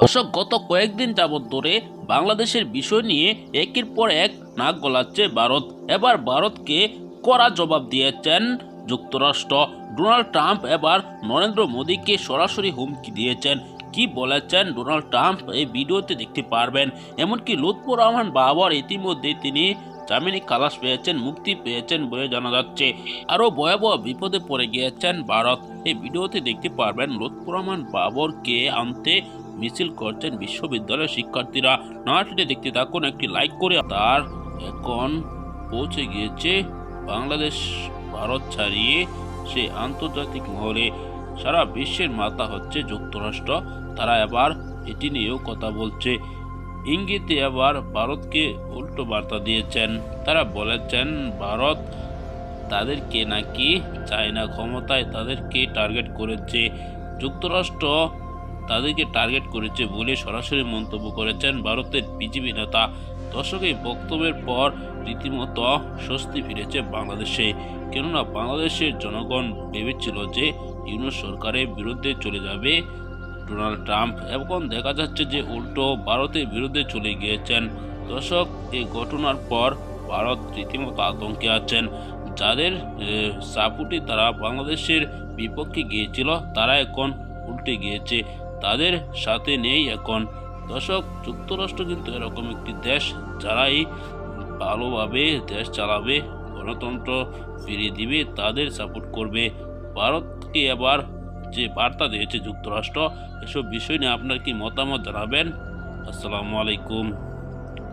দর্শক গত কয়েকদিন যাবৎ ধরে বাংলাদেশের বিষয় নিয়ে একের পর এক নাক গলাচ্ছে ভারত। এবার ভারতকে কড়া জবাব দিয়েছেন যুক্তরাষ্ট্র। ডোনাল্ড ট্রাম্প এবার নরেন্দ্র মোদীকে সরাসরি হুমকি দিয়েছেন। কি বলেছেন ডোনাল্ড ট্রাম্প এই ভিডিওতে দেখতে পারবেন। এমনকি লুৎফুর রহমান বাবর ইতিমধ্যে তিনি জামিনে খালাস পেয়েছেন, মুক্তি পেয়েছেন বলে জানা যাচ্ছে। আরও ভয়াবহ বিপদে পড়ে গিয়েছেন ভারত। এই ভিডিওতে দেখতে পারবেন, লুৎফুর রহমান বাবরকে আনতে মিছিল করছেন বিশ্ববিদ্যালয়ের শিক্ষার্থীরা। নাটটি দেখতে থাকুন, একটি লাইক করে তার এখন পৌঁছে গিয়েছে বাংলাদেশ, ভারত ছাড়িয়ে সে আন্তর্জাতিক মহলে। সারা বিশ্বের মাথা হচ্ছে যুক্তরাষ্ট্র। তারা এবার এটি নিয়েও কথা বলছে। ইঙ্গিতে আবার ভারতকে উল্টো বার্তা দিয়েছেন। তারা বলেছেন, ভারত তাদেরকে নাকি চায়না ক্ষমতায় তাদেরকে টার্গেট করেছে। যুক্তরাষ্ট্র তাদেরকে টার্গেট করেছে বলে সরাসরি মন্তব্য করেছেন ভারতের বিজেপি নেতা। দর্শক, এই বক্তব্যের পর রীতিমতো স্বস্তি ফিরেছে বাংলাদেশে। কেননা বাংলাদেশের জনগণ ভেবেছিল যে ইউনো সরকারের বিরুদ্ধে চলে যাবে ডোনাল্ড ট্রাম্প। এখন দেখা যাচ্ছে যে উল্টো ভারতের বিরুদ্ধে চলে গিয়েছেন। দর্শক, এই ঘটনার পর ভারত রীতিমতো আতঙ্কে আছেন। যাদের সাপুটি তারা বাংলাদেশের বিপক্ষে গিয়েছিল, তারা এখন উল্টে গিয়েছে। তাদের সাথে নেই এখন। দর্শক, যুক্তরাষ্ট্র কিন্তু এরকম একটি দেশ যারাই ভালোভাবে দেশ চালাবে, গণতন্ত্র ফিরিয়ে দিবে, তাদের সাপোর্ট করবে। ভারতকে এবার যে বার্তা দিয়েছে যুক্তরাষ্ট্র, এসব বিষয় নিয়ে আপনার কি মতামত জানাবেন? আসসালামু আলাইকুম।